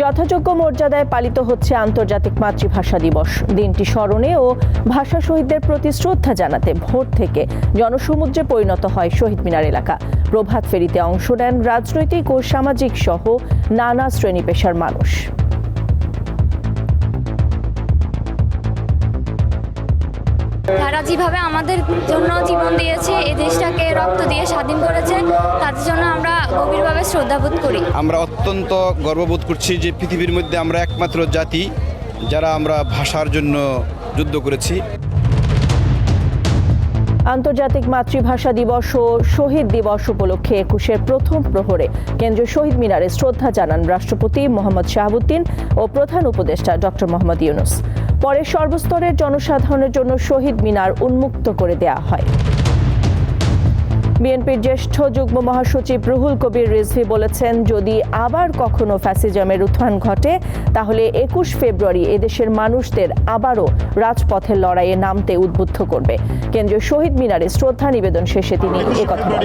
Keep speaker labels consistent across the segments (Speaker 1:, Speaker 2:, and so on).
Speaker 1: যথাযোগ্য মর্যাদায় পালিত হচ্ছে আন্তর্জাতিক মাতৃভাষা দিবস। দিনটি স্মরণে ও ভাষা শহীদদের প্রতি শ্রদ্ধা জানাতে ভোর থেকে জনসমুদ্রে পরিণত হয় শহীদ মিনার এলাকা। প্রভাত ফেরিতে অংশ নেন রাজনৈতিক ও সামাজিক সহ নানা শ্রেণি পেশার মানুষ।
Speaker 2: তারা যেভাবে আমাদের জন্য জীবন দিয়েছে এই দেশটাকে রক্ত দিয়ে স্বাধীন করেছে, তাদের জন্য গভীরভাবে শ্রদ্ধাবোধ করি।
Speaker 3: আমরা অত্যন্ত গর্ববোধ করছি যে পৃথিবীর মধ্যে আমরা একমাত্র জাতি যারা আমরা ভাষার জন্য যুদ্ধ করেছি।
Speaker 1: আন্তর্জাতিক মাতৃভাষা দিবস ও শহীদ দিবস উপলক্ষে একুশের প্রথম প্রহরে কেন্দ্রীয় শহীদ মিনারে শ্রদ্ধা জানান রাষ্ট্রপতি মোহাম্মদ শাহাবুদ্দিন ও প্রধান উপদেষ্টা ডক্টর মোহাম্মদ ইউনুস। পরে সর্বস্তরের জনসাধারণের জন্য শহীদ মিনার উন্মুক্ত করে দেয়া হয়। বিএনপির জ্যেষ্ঠ যুগ্ম মহাসচিব রুহুল কবির রিজভি বলেছেন, যদি আবার কখনো ফ্যাসিজমের উত্থান ঘটে, তাহলে একুশ ফেব্রুয়ারি এদেশের মানুষদের আবারও রাজপথের লড়াইয়ে নামতে উদ্বুদ্ধ করবে। কেন্দ্রীয় শহীদ মিনারে শ্রদ্ধা নিবেদন শেষে তিনি একথা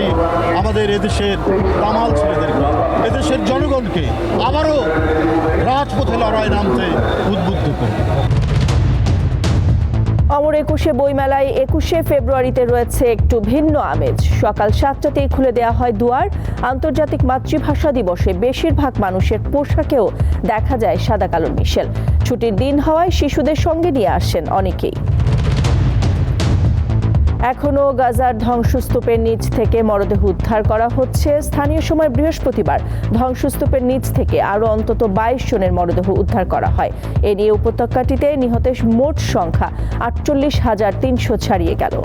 Speaker 4: আমাদের এদেশের তামাল ছেলেদেরকে এদেশের জনগণকে আবারও রাজপথে লড়াই নামতে উদ্বুদ্ধ করবে।
Speaker 1: অমর একুশে বইমেলায় একুশে ফেব্রুয়ারিতে রয়েছে একটু ভিন্ন আমেজ। সকাল সাতটাতেই খুলে দেওয়া হয় দুয়ার। আন্তর্জাতিক মাতৃভাষা দিবসে বেশিরভাগ মানুষের পোশাকেও দেখা যায় সাদা কালো মিশেল। ছুটির দিন হওয়ায় শিশুদের সঙ্গে নিয়ে আসেন অনেকেই। এখনও গাজার ধ্বংসস্তূপের নিচ থেকে মরদেহ উদ্ধার করা হচ্ছে। স্থানীয় সময় বৃহস্পতিবার ধ্বংসস্তূপের নিচ থেকে আরও অন্তত বাইশ জনের মরদেহ উদ্ধার করা হয়। এ নিয়ে উপত্যকাটিতে নিহতের মোট সংখ্যা আটচল্লিশ হাজার তিনশো ছাড়িয়ে গেল।